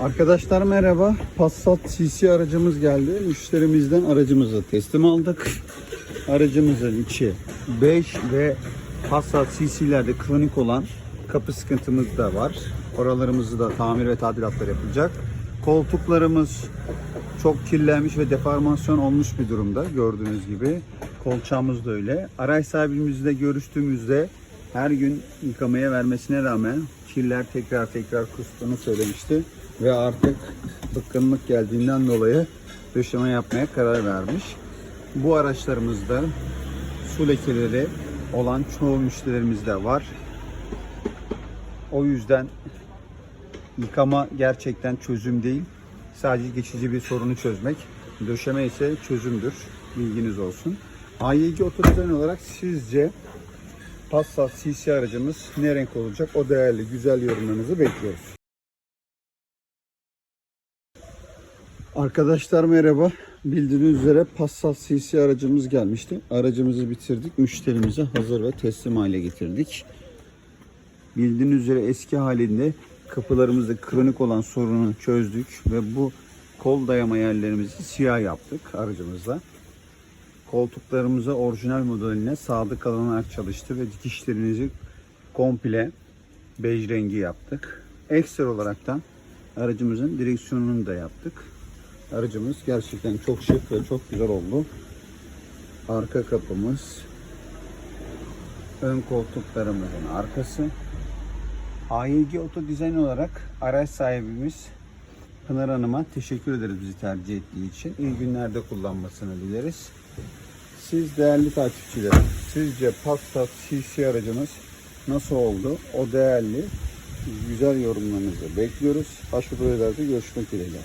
Arkadaşlar merhaba. Passat CC aracımız geldi. Müşterimizden aracımızı teslim aldık. Aracımızın içi 5 ve Passat CC'lerde kronik olan kapı sıkıntımız da var. Oralarımızı da tamir ve tadilatlar yapılacak. Koltuklarımız çok kirlenmiş ve deformasyon olmuş bir durumda gördüğünüz gibi. Kolçağımız da öyle. Araç sahibimizle görüştüğümüzde her gün yıkamaya vermesine rağmen kirler tekrar tekrar kustuğunu söylemişti. Ve artık bıkkınlık geldiğinden dolayı döşeme yapmaya karar vermiş. Bu araçlarımızda su lekeleri olan çoğu müşterilerimizde var. O yüzden Yıkama gerçekten çözüm değil. Sadece geçici bir sorunu çözmek. Döşeme ise çözümdür. Bilginiz olsun. AYG otodizayn olarak sizce Passat CC aracımız ne renk olacak? O değerli güzel yorumlarınızı bekliyoruz. Arkadaşlar merhaba. Bildiğiniz üzere Passat CC aracımız gelmişti. Aracımızı bitirdik. Müşterimize hazır ve teslim hale getirdik. Bildiğiniz üzere eski halinde kapılarımızda kronik olan sorunu çözdük ve bu kol dayama yerlerimizi siyah yaptık aracımızla. Koltuklarımıza orijinal modeline sadık kalınarak çalıştı ve dikişlerinizi komple bej rengi yaptık. Ekstra olaraktan aracımızın direksiyonunu da yaptık. Aracımız gerçekten çok şık ve çok güzel oldu. Arka kapımız, ön koltuklarımızın arkası, AYG Oto Dizayn olarak araç sahibimiz Pınar Hanım'a teşekkür ederiz bizi tercih ettiği için. İyi günlerde kullanmasını dileriz. Siz değerli takipçilerim, sizce Passat CC aracımız nasıl oldu? O değerli, güzel yorumlarınızı bekliyoruz. Başka projelerde görüşmek dileğiyle.